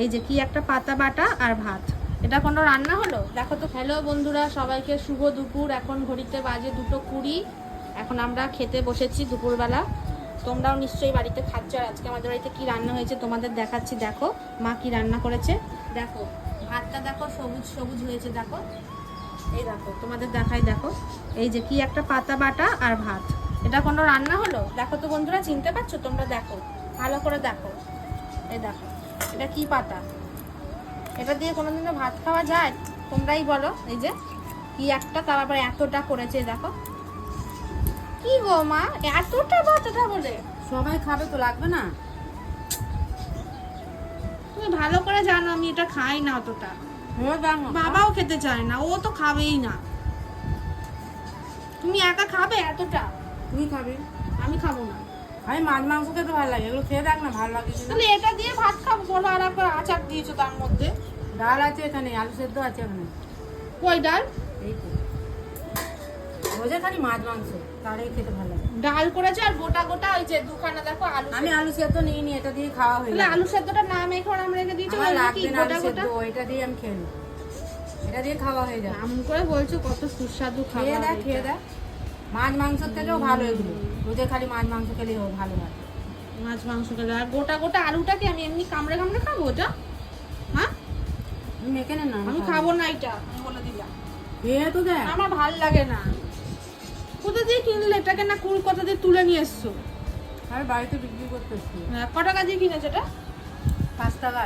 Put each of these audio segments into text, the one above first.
এই যে কি একটা পাতা বাটা আর ভাত। এটা কোনো রান্না হলো? দেখো তো, হ্যালো বন্ধুরা, সবাইকে শুভ দুপুর। এখন ঘড়িতে বাজে দুটো কুড়ি। এখন আমরা খেতে বসেছি দুপুরবেলা। তোমরাও নিশ্চয়ই বাড়িতে খাচ্ছ। আর আজকে আমাদের বাড়িতে কি রান্না হয়েছে তোমাদের দেখাচ্ছি। দেখো, মা কি রান্না করেছে। দেখো, ভাতটা দেখো সবুজ সবুজ হয়েছে, দেখো। এই দেখো, তোমাদের দেখাই, দেখো। এই যে কি একটা পাতা বাটা আর ভাত। এটা কোনো রান্না হলো? দেখো তো বন্ধুরা, চিনতে পারছ? তোমরা দেখো, ভালো করে দেখো। এই দেখো। এটা কি পাতা? এটা দিয়ে কোনোদিনও ভাত খাওয়া যায়? তোমরাই বলো এই যে কি একটা তারপরে এতটা করেছে দেখো। কি গো মা এতটা ভাতটা বলে? সবাই খাবে তো লাগবে না? তুমি ভালো করে জানো আমি এটা খাই না অতটা। হয়ে বাবাও খেতে চায় না ও তো খাবেই না। তুমি একা খাবে এতটা? তুমি খাবে। আমি খাব না। আমি মাছ মাংস খেতে ভালো লাগে এগুলো খেয়ে দেখ না ভালো লাগে তাহলে এটা দিয়ে ভাত খাব বলো আর একটা আচার দিয়েছ তার মধ্যে। ডাল আছে এখানে আলু সেদ্ধ আছে এখানে। কই ডাল? এই তো। রোজে খালি মাছ মাংস তারাই খেতে ভালো লাগে। ডাল করেছে আর গোটা গোটা ওই যে দুখানা দেখো আলু আমি আলু সেদ্ধ নিয়ে নি এটা দিয়ে খাওয়া হয়ে তাহলে আলু সেদ্ধটা না মেখে ওরা আমরা রেখে দিয়েছ আমার লাগবে না গোটা আলু সেদ্ধ এটা দিয়ে আমি খেয়ে নেব। এটা দিয়ে খাওয়া হয়ে এমন করে বলছো কত সুস্বাদু খেয়ে দেখ খেয়ে। দেখ। মাছ মাংসের থেকেও ভালো এগুলো। রোজে খালি মাছ মাংস খেলে হোক ভালো হয়। মাছ মাংস খেলে। আর গোটা গোটা আলুটা কি আমি এমনি কামড়ে কামড়ে খাব ওটা? হ্যাঁ? মেখে নে না আমি খাব না এটা আমি বলে দিলাম। খেয়ে তো দেখ। আমার ভালো লাগে না। কোথা দিয়ে কিনলে? এটাকে না কুল কোথা দিয়ে তুলে নিয়ে এসছো? আমি বাড়িতে বিক্রি করতে এসছি হ্যাঁ, ক টাকা দিয়ে কিনেছো এটা? পাঁচ টাকা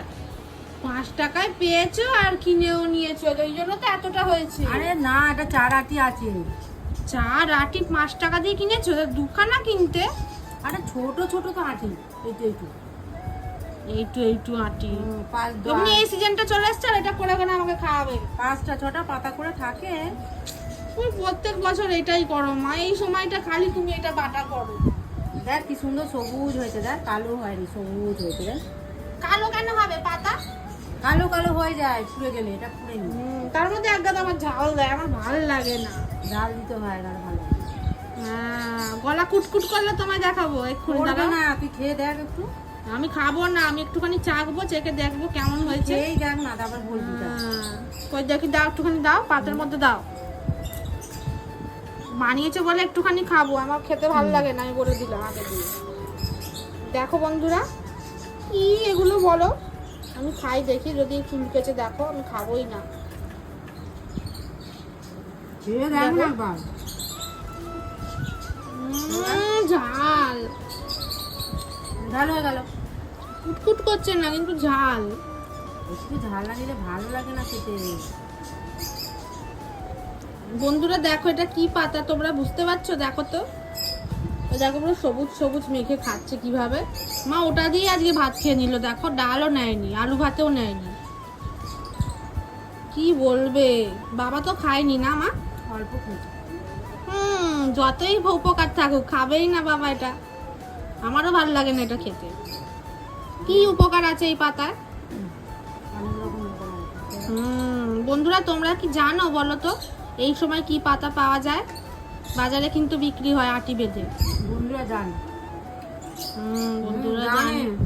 পাঁচ টাকায় পেয়েছ আর কিনেও নিয়েছো ওই জন্য তো এতটা হয়েছে। আরে না এটা চার আটি আছে। চার আটি পাঁচ টাকা দিয়ে কিনেছো? দুখানা কিনতে? আরে ছোট ছোট তো আটি। এইটু এইটু। এইটু এইটু আটি। এমনি এই সিজনটা চলে এসছে আর এটা করে করে আমাকে খাওয়াবে। পাঁচটা ছটা পাতা করে থাকে। তুমি প্রত্যেক বছর এটাই করো মা। এই সময়টা খালি তুমি এটা বাটা করো। দেখ কি সুন্দর সবুজ হয়েছে দেখ। কালো হয়নি সবুজ হয়েছে দেখ। কালো কেন হবে? পাতা? কালো কালো হয়ে যায় পুড়ে গেলে এটা পুড়ে নি তার মধ্যে এক গাদা আমার ঝাল দেয় আমার ভালো লাগে না। ঝাল দিতে হয় তাহলে ভালো লাগে। হ্যাঁ, গলা কুটকুট করলে তোমায় দেখাবো এক্ষুনি করবে দাঁড়াও। না তুই খেয়ে দেখ একটু। আমি খাব না আমি একটুখানি চাকবো চেকে দেখব কেমন হয়েছে। খেয়েই দেখ না তারপর বলবি। হ্যাঁ, কই দেখি দাও একটুখানি দাও পাতের মধ্যে দাও। বানিয়েছে বলে একটুখানি খাব আমার খেতে ভালো লাগে না আমি বলে দিলাম আগে দিয়ে। দেখো বন্ধুরা কি এগুলো বলো? আমি খাই দেখি যদি চুলকেছে দেখো আমি খাবোই না। ঝাল। ঝাল হয়ে গেল। কুটকুট করছে না কিন্তু ঝাল। একটু ঝাল দিলে ভালো লাগে না খেতে। বন্ধুরা দেখো এটা কি পাতা তোমরা বুঝতে পারছ? দেখো তো। দেখো পুরো সবুজ সবুজ মেখে খাচ্ছে কীভাবে। মা ওটা দিয়ে আজকে ভাত খেয়ে নিল। দেখো ডালও নেয়নি আলু ভাতেও নেয়নি। কি বলবে? বাবা তো খায়নি না মা? অল্প হুম যতই উপকার থাকুক খাবেই না বাবা এটা। আমারও ভালো লাগে না এটা খেতে। কি উপকার আছে এই পাতায়। হুম বন্ধুরা তোমরা কি জানো বলো তো? এই সময় কি পাতা পাওয়া যায়? বাজারে কিন্তু বিক্রি হয় আটি বেঁধে। বন্ধুরা জান। বন্ধুরা জানে। জানে।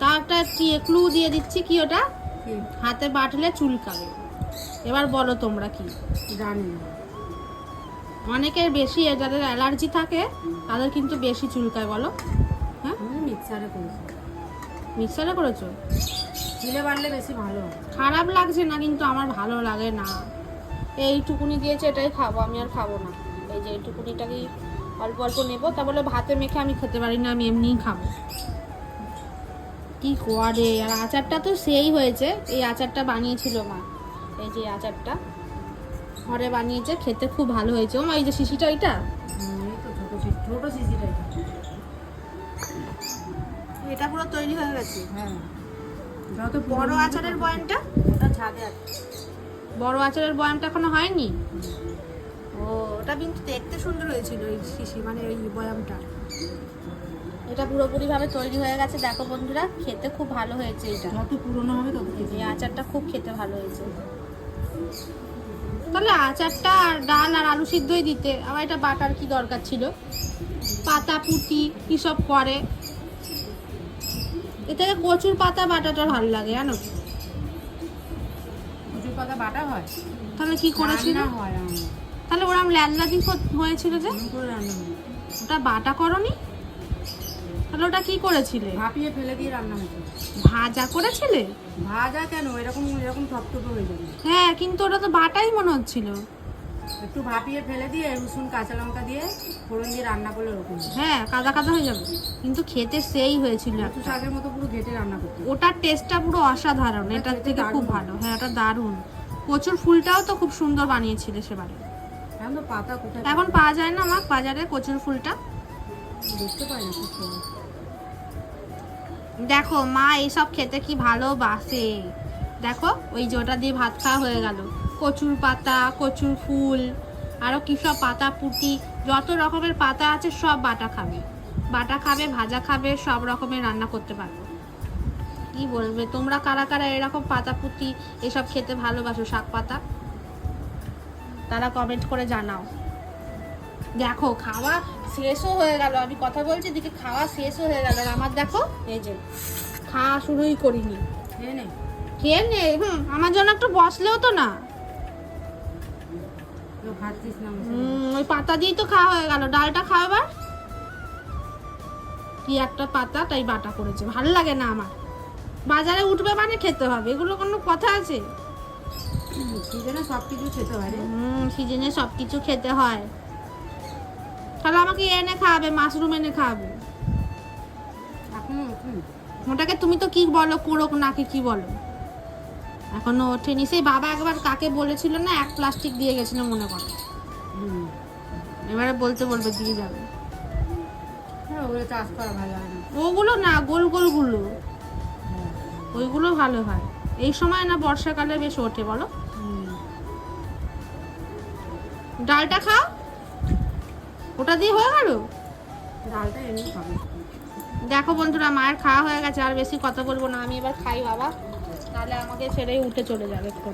তা একটা ক্লু দিয়ে দিচ্ছি কি ওটা? হাতে বাটলে চুলকাবে। এবার বলো তোমরা কি? জানি। অনেকের বেশি যাদের অ্যালার্জি থাকে তাদের কিন্তু বেশি চুলকায় বলো। হ্যাঁ? মিক্সারে করেছি। মিক্সারে করেছ? চিলে বাড়লে বেশি ভালো খারাপ লাগছে না কিন্তু আমার ভালো লাগে না। এইটুকুনি দিয়েছে এটাই খাব আমি আর খাব না। এই যে এইটুকুনিটাকে অল্প অল্প নেব তা বলে ভাতে মেখে আমি খেতে পারি না আমি এমনিই খাব। কি করে আর আচারটা তো সেই হয়েছে এই আচারটা বানিয়েছিল মা এই যে আচারটা। ঘরে বানিয়েছে খেতে খুব ভালো হয়েছে। ও মা এই যে শিশিটা এটা ছোট শিশিটা এটা। পুরো তৈরি হয়ে গেছে? হ্যাঁ। যত বড় আচারের বয়ামটা ওটা ছাদে আছে। বড় আচারের বয়ামটা এখনও হয়নি? ও ওটা কিন্তু দেখতে সুন্দর হয়েছিল এই শিশি মানে ওই বয়ামটা। এটা পুরোপুরি ভাবে তৈরি হয়ে গেছে দেখো বন্ধুরা খেতে খুব ভালো হয়েছে এটা। যত পুরনো হবে তত এই আচারটা খুব খেতে ভালো হয়েছে। তাহলে আচারটা আর ডাল আর আলু সিদ্ধই দিতে আবার এটা বাটার কি দরকার ছিল? পাতা পুটি কি সব করে? এ থেকে কচুর পাতা বাটাটা ভালো লাগে জানো? পাতা বাটা হয়? তাহলে কি করেছিল? না হয়। তাহলে ওরম ল্যাদলাদি হয়েছিল যে? ওটা বাটা করনি? তাহলে ওটা কি করেছিলে? ভাপিয়ে ফেলে দিয়ে রান্না হতো ভাজা করেছিলে? ভাজা কেন? এরকম এরকম থপথপে হয়ে যাবে। হ্যাঁ কিন্তু ওটা তো বাটাই মনে হচ্ছিল। একটু ভাপিয়ে ফেলে দিয়ে রসুন কাঁচা লঙ্কা দিয়ে ফোড়ন দিয়ে রান্না করলে ওরকম হ্যাঁ কাদা কাদা হয়ে যাবে। কিন্তু খেতে সেই হয়েছিল একটা। শাকের মতো পুরো ঘেটে রান্না করতে ওটার টেস্টটা পুরো অসাধারণ। এটার থেকে খুব ভালো। হ্যাঁ এটা দারুণ। কচুর ফুলটাও তো খুব সুন্দর বানিয়েছিলে সেবারে। এখন তো পাতা কোথায় এখন পাওয়া যায় না আমার বাজারে কচুর ফুলটা। দেখতে পাই না দেখো মা এইসব খেতে কি ভালোবাসে। দেখো ওই জোটা দিয়ে ভাত খাওয়া হয়ে গেল। কচুর পাতা কচুর ফুল আরও কী সব পাতা পুটি যত রকমের পাতা আছে সব বাটা খাবে। বাটা খাবে ভাজা খাবে সব রকমের রান্না করতে পারবে। কি বলবে? তোমরা কারা কারা এরকম পাতা পুটি এসব খেতে ভালোবাসো? শাক পাতা? তারা কমেন্ট করে জানাও। দেখো খাওয়া শেষও হয়ে গেল। আমি কথা বলছি দিকে খাওয়া শেষও হয়ে গেল। আমার দেখো এই যে খাওয়া শুরুই করিনি। খেয়ে নে। খেয়ে নে হুম আমার জন্য একটু বসলেও তো না। ওই পাতা দিয়েই তো খাওয়া হয়ে গেল। ডালটা খাওয়াবার কি একটা পাতা তাই বাটা করেছে। ভালো লাগে না আমার। বাজারে উঠবে মানে খেতে হবে। এগুলো কোনো কথা আছে? সিজনে সব কিছু খেতে হয় হুম সিজনে সব কিছু খেতে হয়। তাহলে আমাকে এনে খাওয়াবে মাশরুম এনে খাওয়াবে। ওটাকে তুমি তো কি বলো? কোড়ক নাকি কি বলো? এখনও ওঠেনি। সেই বাবা একবার কাকে বলেছিল না এক প্লাস্টিক দিয়ে গেছিল মনে করো। এবারে বলতে বলবে দিয়ে যাবে। হ্যাঁ ওগুলো চাষ করা ভালো হয় না। ওগুলো না গোল গোলগুলো ওইগুলো ভালো হয়। এই সময় না বর্ষাকালে বেশ ওঠে বলো। ডালটা খাও। ওটা দিয়ে হয়ে গেল? ডালটা এমনি খাবে। দেখো বন্ধুরা মায়ের খাওয়া হয়ে গেছে আর বেশি কথা বলব না। আমি এবার খাই বাবা। তাহলে আমাকে ছেড়েই উঠে চলে যাবে একটু